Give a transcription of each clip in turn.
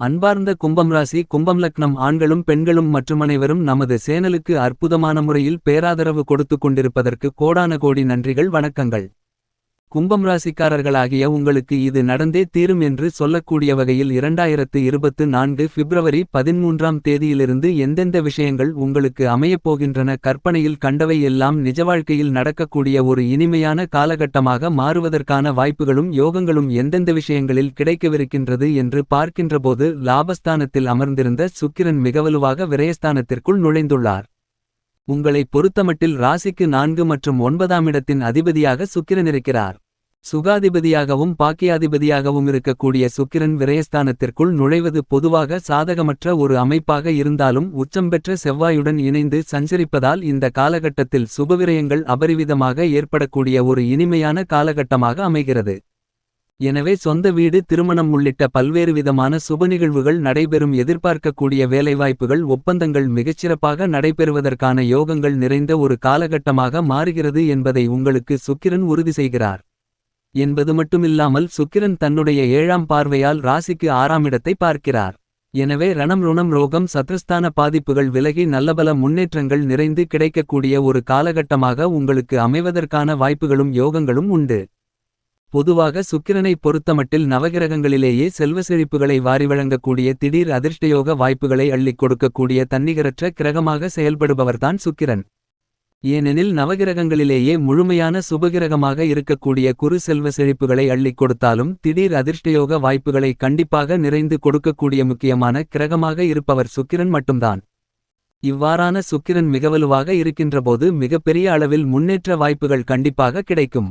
அன்பார்ந்த கும்பம் ராசி கும்பம் லக்னம் ஆண்களும் பெண்களும் மற்றுமனைவரும் நமது சேனலுக்கு அற்புதமான முறையில் பேராதரவு கொடுத்துக் கொண்டிருப்பதற்கு கோடான கோடி நன்றிகள் வணக்கங்கள். கும்பம் ராசிக்காரர்களாகிய உங்களுக்கு இது நடந்தே தீரும் என்று சொல்லக்கூடிய வகையில் இரண்டாயிரத்து இருபத்து நான்கு பிப்ரவரி பதிமூன்றாம் தேதியிலிருந்து எந்தெந்த விஷயங்கள் உங்களுக்கு அமையப்போகின்றன கற்பனையில் கண்டவை எல்லாம் நிஜ வாழ்க்கையில் நடக்கக்கூடிய ஒரு இனிமையான காலகட்டமாக மாறுவதற்கான வாய்ப்புகளும் யோகங்களும் எந்தெந்த விஷயங்களில் கிடைக்கவிருக்கின்றது என்று பார்க்கின்றபோது லாபஸ்தானத்தில் அமர்ந்திருந்த சுக்கிரன் மிகவலுவாக விரயஸ்தானத்திற்குள் நுழைந்துள்ளார். உங்களை பொறுத்தமட்டில் ராசிக்கு நான்கு மற்றும் ஒன்பதாம் இடத்தின் அதிபதியாக சுக்கிரன் இருக்கிறார். சுகாதிபதியாகவும் பாக்கியாதிபதியாகவும் இருக்கக்கூடிய சுக்கிரன் விரயஸ்தானத்திற்குள் நுழைவது பொதுவாக சாதகமற்ற ஒரு அமைப்பாக இருந்தாலும் உச்சம் பெற்ற செவ்வாயுடன் இணைந்து சஞ்சரிப்பதால் இந்த காலகட்டத்தில் சுபவிரயங்கள் அபரிவிதமாக ஏற்படக்கூடிய ஒரு இனிமையான காலகட்டமாக அமைகிறது. எனவே சொந்த வீடு திருமணம் உள்ளிட்ட பல்வேறு விதமான சுப நிகழ்வுகள் நடைபெறும் எதிர்பார்க்கக்கூடிய வேலைவாய்ப்புகள் ஒப்பந்தங்கள் மிகச்சிறப்பாக நடைபெறுவதற்கான யோகங்கள் நிறைந்த ஒரு காலகட்டமாக மாறுகிறது என்பதை உங்களுக்கு சுக்கிரன் உறுதி செய்கிறார். என்பது மட்டுமில்லாமல் சுக்கிரன் தன்னுடைய ஏழாம் பார்வையால் ராசிக்கு ஆறாம் இடத்தை பார்க்கிறார். எனவே ரணம் ருணம் ரோகம் சத்ருஸ்தான பாதிப்புகள் விலகி நல்லபல முன்னேற்றங்கள் நிறைந்து கிடைக்கக்கூடிய ஒரு காலகட்டமாக உங்களுக்கு அமைவதற்கான வாய்ப்புகளும் யோகங்களும் உண்டு. பொதுவாக சுக்கிரனை பொறுத்தமட்டில் நவகிரகங்களிலேயே செல்வ செழிப்புகளை வாரி வழங்கக்கூடிய திடீர் அதிர்ஷ்டயோக வாய்ப்புகளை அள்ளிக் கொடுக்கக்கூடிய தன்னிகரற்ற கிரகமாக செயல்படுபவர்தான் சுக்கிரன். ஏனெனில் நவகிரகங்களிலேயே முழுமையான சுபகிரகமாக இருக்கக்கூடிய குறு செல்வ செழிப்புகளை அள்ளிக் கொடுத்தாலும் திடீர் அதிர்ஷ்டயோக வாய்ப்புகளை கண்டிப்பாக நிறைந்து கொடுக்கக்கூடிய முக்கியமான கிரகமாக இருப்பவர் சுக்கிரன் மட்டும்தான். இவ்வாறான சுக்கிரன் மிகவலுவாக இருக்கின்றபோது மிகப்பெரிய அளவில் முன்னேற்ற வாய்ப்புகள் கண்டிப்பாக கிடைக்கும்.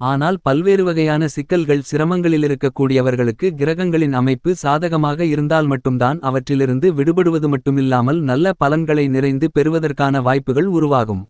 ஆனால் பல்வேறு வகையான சிக்கல்கள் சிரமங்களிலிருக்கக்கூடியவர்களுக்கு கிரகங்களின் அமைப்பு சாதகமாக இருந்தால் மட்டும்தான் அவற்றிலிருந்து விடுபடுவது மட்டுமில்லாமல் நல்ல பலன்களை நிறைந்து பெறுவதற்கான வாய்ப்புகள் உருவாகும்.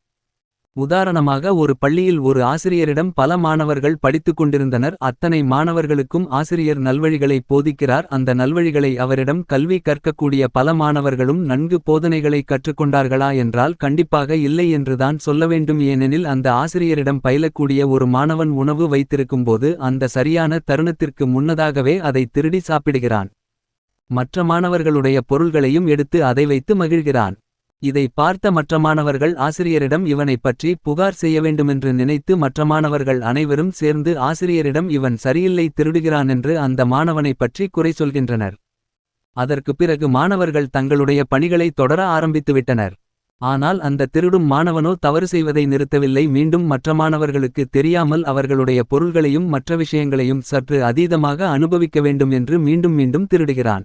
உதாரணமாக ஒரு பள்ளியில் ஒரு ஆசிரியரிடம் பல மாணவர்கள் படித்துக் கொண்டிருந்தனர். அத்தனை மாணவர்களுக்கும் ஆசிரியர் நல்வழிகளை போதிக்கிறார். அந்த நல்வழிகளை அவரிடம் கல்வி கற்கக்கூடிய பல மாணவர்களும் நன்கு போதனைகளை கற்றுக்கொண்டார்களா என்றால் கண்டிப்பாக இல்லை என்றுதான் சொல்ல வேண்டும். ஏனெனில் அந்த ஆசிரியரிடம் பயிலக்கூடிய ஒரு மாணவன் உணவு வைத்திருக்கும்போது அந்த சரியான தருணத்திற்கு முன்னதாகவே அதை திருடி சாப்பிடுகிறான். மற்ற மாணவர்களுடைய பொருள்களையும் எடுத்து அதை வைத்து மகிழ்கிறான். இதை பார்த்த மற்ற மாணவர்கள் ஆசிரியரிடம் இவனைப் பற்றி புகார் செய்ய வேண்டுமென்று நினைத்து மற்ற மாணவர்கள் அனைவரும் சேர்ந்து ஆசிரியரிடம் இவன் சரியில்லை திருடுகிறான் என்று அந்த மாணவனைப் பற்றி குறை சொல்கின்றனர். அதற்கு பிறகு மாணவர்கள் தங்களுடைய பணிகளை தொடர ஆரம்பித்துவிட்டனர். ஆனால் அந்த திருடும் மாணவனோ தவறு செய்வதை நிறுத்தவில்லை. மீண்டும் மற்ற மாணவர்களுக்கு தெரியாமல் அவர்களுடைய பொருள்களையும் மற்ற விஷயங்களையும் சற்று அதீதமாக அனுபவிக்க வேண்டும் என்று மீண்டும் மீண்டும் திருடுகிறான்.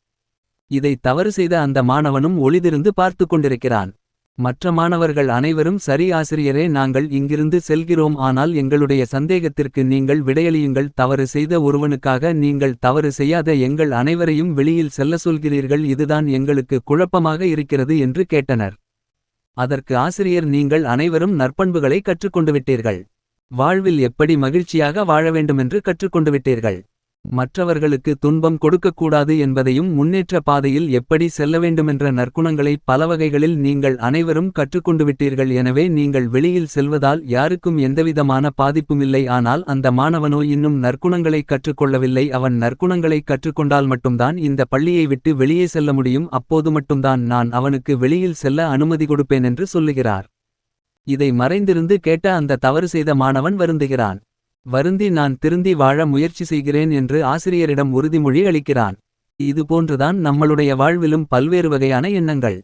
இதை தவறு செய்த அந்த மாணவனும் ஒளிதிருந்து பார்த்து கொண்டிருக்கிறான். மற்ற மாணவர்கள் அனைவரும் சரி ஆசிரியரே நாங்கள் இங்கிருந்து செல்கிறோம். ஆனால் எங்களுடைய சந்தேகத்திற்கு நீங்கள் விடையளியுங்கள். தவறு செய்த ஒருவனுக்காக நீங்கள் தவறு செய்யாத எங்கள் அனைவரையும் வெளியில் செல்ல சொல்கிறீர்கள். இதுதான் எங்களுக்கு குழப்பமாக இருக்கிறது என்று கேட்டனர். அதற்கு ஆசிரியர் நீங்கள் அனைவரும் நற்பண்புகளை கற்றுக்கொண்டு விட்டீர்கள். வாழ்வில் எப்படி மகிழ்ச்சியாக வாழ வேண்டுமென்று கற்றுக்கொண்டு விட்டீர்கள். மற்றவர்களுக்கு துன்பம் கொடுக்கக்கூடாது என்பதையும் முன்னேற்ற பாதையில் எப்படி செல்ல வேண்டுமென்ற நற்குணங்களை பல வகைகளில் நீங்கள் அனைவரும் கற்றுக்கொண்டு விட்டீர்கள் எனவே நீங்கள் வெளியில் செல்வதால் யாருக்கும் எந்தவிதமான பாதிப்புமில்லை ஆனால் அந்த மாணவனோ இன்னும் நற்குணங்களை கற்றுக்கொள்ளவில்லை. அவன் நற்குணங்களை கற்றுக்கொண்டால் மட்டும்தான் இந்த பள்ளியை விட்டு வெளியே செல்ல முடியும். அப்போது மட்டும்தான் நான் அவனுக்கு வெளியில் செல்ல அனுமதி கொடுப்பேன் என்று சொல்லுகிறார். இதை மறைந்திருந்து கேட்ட அந்த தவறு செய்த மாணவன் வருந்துகிறான். வருந்தி நான் திருந்தி வாழ முயற்சி செய்கிறேன் என்று ஆசிரியரிடம் உறுதிமொழி அளிக்கிறான். இதுபோன்றுதான் நம்மளுடைய வாழ்விலும் பல்வேறு வகையான எண்ணங்கள்.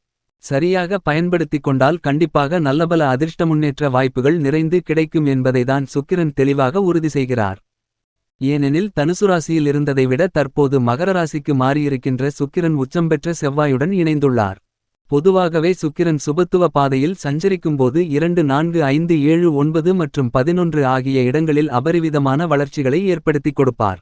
சரியாக பயன்படுத்திக் கொண்டால் கண்டிப்பாக நல்லபல அதிர்ஷ்ட முன்னேற்ற வாய்ப்புகள் நிறைந்து கிடைக்கும் என்பதைதான் சுக்கிரன் தெளிவாக உறுதி செய்கிறார். ஏனெனில் தனுசு ராசியில் இருந்ததை விட தற்போது மகர ராசிக்கு மாறியிருக்கின்ற சுக்கிரன் உச்சம் பெற்ற செவ்வாயுடன் இணைந்துள்ளார். பொதுவாகவே சுக்கிரன் சுபத்துவ பாதையில் சஞ்சரிக்கும்போது இரண்டு நான்கு ஐந்து ஏழு ஒன்பது மற்றும் பதினொன்று ஆகிய இடங்களில் அபரிவிதமான வளர்ச்சிகளை ஏற்படுத்திக் கொடுப்பார்.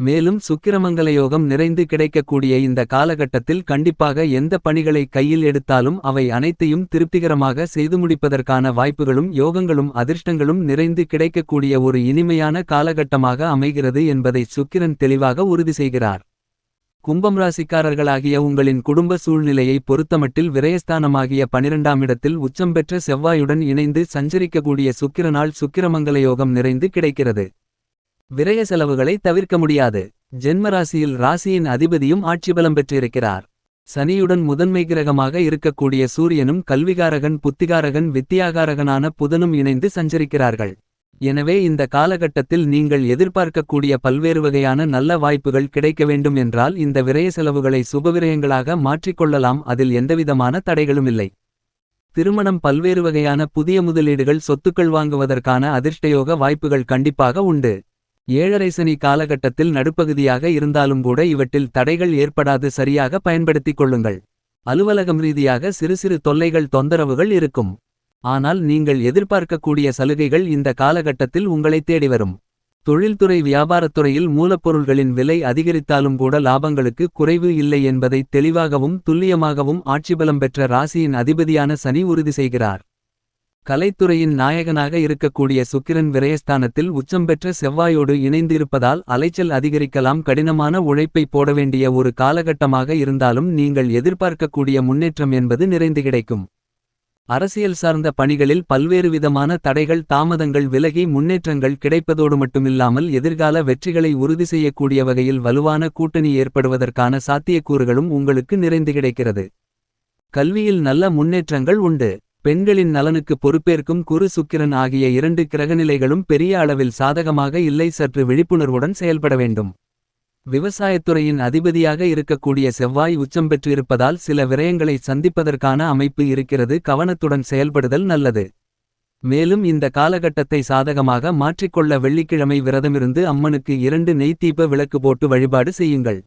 மேலும் சுக்கிரமங்கல யோகம் நிறைந்து கிடைக்கக்கூடிய இந்த காலகட்டத்தில் கண்டிப்பாக எந்த பணிகளை கையில் எடுத்தாலும் அவை அனைத்தையும் திருப்திகரமாக செய்து முடிப்பதற்கான வாய்ப்புகளும் யோகங்களும் அதிர்ஷ்டங்களும் நிறைந்து கிடைக்கக்கூடிய ஒரு இனிமையான காலகட்டமாக அமைகிறது என்பதை சுக்கிரன் தெளிவாக உறுதி செய்கிறார். கும்பம் ராசிக்காரர்களாகிய உங்களின் குடும்ப சூழ்நிலையை பொறுத்தமட்டில் விரயஸ்தானமாகிய பனிரெண்டாம் இடத்தில் உச்சம் பெற்ற செவ்வாயுடன் இணைந்து சஞ்சரிக்கக்கூடிய சுக்கிரனால் சுக்கிரமங்கல யோகம் நிறைந்து கிடைக்கிறது. விரய செலவுகளை தவிர்க்க முடியாது. ஜென்மராசியில் ராசியின் அதிபதியும் ஆட்சிபலம் பெற்றிருக்கிறார். சனியுடன் முதன்மை கிரகமாக இருக்கக்கூடிய சூரியனும் கல்விகாரகன் புத்திகாரகன் வித்தியாகாரகனான புதனும் இணைந்து சஞ்சரிக்கிறார்கள். எனவே இந்த காலகட்டத்தில் நீங்கள் எதிர்பார்க்கக்கூடிய பல்வேறு வகையான நல்ல வாய்ப்புகள் கிடைக்க வேண்டும் என்றால் இந்த விரய செலவுகளை சுபவிரயங்களாக மாற்றிக்கொள்ளலாம் அதில் எந்தவிதமான தடைகளும் இல்லை. திருமணம் பல்வேறு வகையான புதிய முதலீடுகள் சொத்துக்கள் வாங்குவதற்கான அதிர்ஷ்டயோக வாய்ப்புகள் கண்டிப்பாக உண்டு. ஏழரை சனி காலகட்டத்தில் நடுப்பகுதியாக இருந்தாலும் கூட இவற்றில் தடைகள் ஏற்படாது சரியாக பயன்படுத்திக் கொள்ளுங்கள். அலுவலகம் ரீதியாக சிறு சிறு தொல்லைகள் தொந்தரவுகள் இருக்கும். ஆனால் நீங்கள் எதிர்பார்க்கக்கூடிய சலுகைகள் இந்த காலகட்டத்தில் உங்களை தேடி வரும். தொழில்துறை வியாபாரத்துறையில் மூலப்பொருள்களின் விலை அதிகரித்தாலும் கூட லாபங்களுக்கு குறைவு இல்லை என்பதை தெளிவாகவும் துல்லியமாகவும் ஆட்சிபலம் பெற்ற ராசியின் அதிபதியான சனி உறுதி செய்கிறார். கலைத்துறையின் நாயகனாக இருக்கக்கூடிய சுக்கிரன் விரயஸ்தானத்தில் உச்சம் பெற்ற செவ்வாயோடு இணைந்திருப்பதால் அலைச்சல் அதிகரிக்கலாம். கடினமான உழைப்பை போட வேண்டிய ஒரு காலகட்டமாக இருந்தாலும் நீங்கள் எதிர்பார்க்கக்கூடிய முன்னேற்றம் என்பது நிறைந்து கிடைக்கும். அரசியல் சார்ந்த பணிகளில் பல்வேறு விதமான தடைகள் தாமதங்கள் விலகி முன்னேற்றங்கள் கிடைப்பதோடு மட்டுமில்லாமல் எதிர்கால வெற்றிகளை உறுதி செய்யக்கூடிய வகையில் வலுவான கூட்டணி ஏற்படுவதற்கான சாத்தியக்கூறுகளும் உங்களுக்கு நிறைந்து கிடைக்கிறது. கல்வியில் நல்ல முன்னேற்றங்கள் உண்டு. பெண்களின் நலனுக்கு பொறுப்பேற்கும் குரு சுக்கிரன் ஆகிய இரண்டு கிரகநிலைகளும் பெரிய அளவில் சாதகமாக இல்லை. சற்று விழிப்புணர்வுடன் செயல்பட வேண்டும். விவசாயத்துறையின் அதிபதியாக இருக்கக்கூடிய செவ்வாய் உச்சம் பெற்றிருப்பதால் சில விரயங்களை சந்திப்பதற்கான அமைப்பு இருக்கிறது. கவனத்துடன் செயல்படுதல் நல்லது. மேலும் இந்த காலகட்டத்தை சாதகமாக மாற்றிக்கொள்ள வெள்ளிக்கிழமை விரதமிருந்து அம்மனுக்கு இரண்டு நெய்த்தீப விளக்கு போட்டு வழிபாடு செய்யுங்கள்.